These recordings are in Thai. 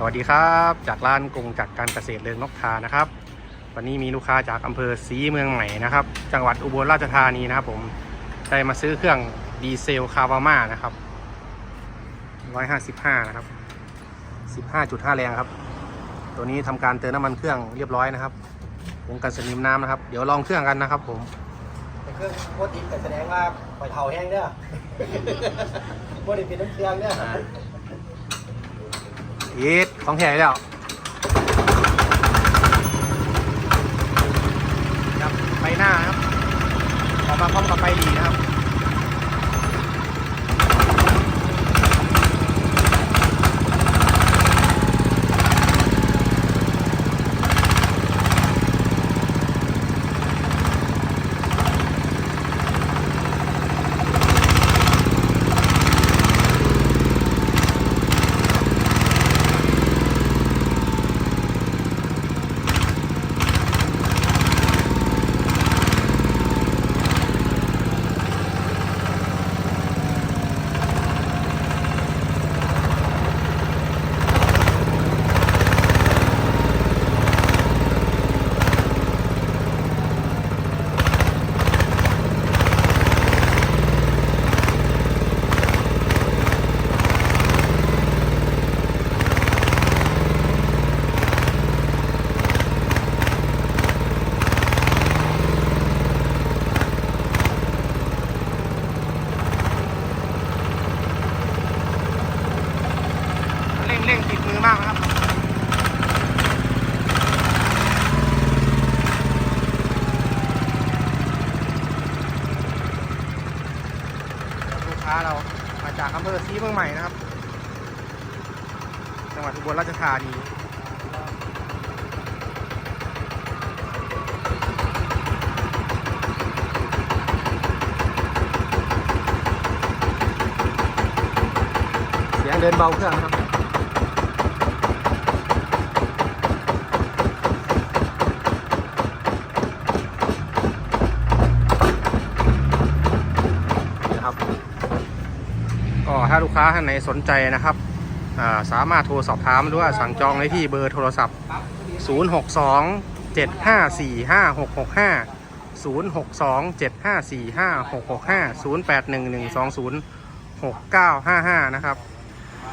สวัสดีครับ จากร้านกงจักการเกษตรเรืองนกทานะครับ วันนี้มีลูกค้าจากอำเภอศรีเมืองใหม่นะครับ จังหวัดอุบลราชธานีนะครับผมได้มาซื้อเครื่องดีเซลคาวาม่านะครับ 155 นะครับ 15.5 แรงครับ ตัวนี้ทำการเติมน้ำมันเครื่องเรียบร้อยนะครับวงกันสนิมน้ำนะครับ เดี๋ยวลองเครื่องกันนะครับ ผมเครื่องโคตรดิบแต่แสดงว่าปล่อยเผาแห้งเด้อโคตรดิบเป็นน้ำเครื่องเด้อ อีทของแท้แล้วครับไปหน้าครับออกมาพร้อมกับไฟดีนะครับ เร่งเร่งติด มากนะครับลูกค้าเรามาจากอำเภอศรีเมืองใหม่นะครับ จังหวัดอุบลราชธานีเสียงเดินเบาเครื่องนครับ ก็ถ้าลูกค้าท่านไหนสนใจนะครับสามารถโทรสอบถามหรือว่าสั่งจองได้ที่เบอร์โทรศัพท์ 062 754 5665 062 754 5665 081120 6955 นะครับ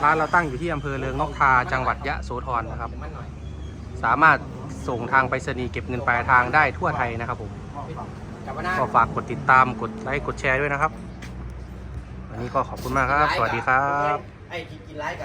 ร้านเราตั้งอยู่ที่อำเภอเรืองนกทาจังหวัดยะโสธรนะครับ สามารถส่งทางไปรษณีย์เก็บเงินปลายทางได้ทั่วไทยนะครับผม ก็ฝากกดติดตามกดไลค์กดแชร์ด้วยนะครับ วันนี้ก็ขอบคุณมากครับ สวัสดีครับ ไอ้กินกินไลฟ์กัน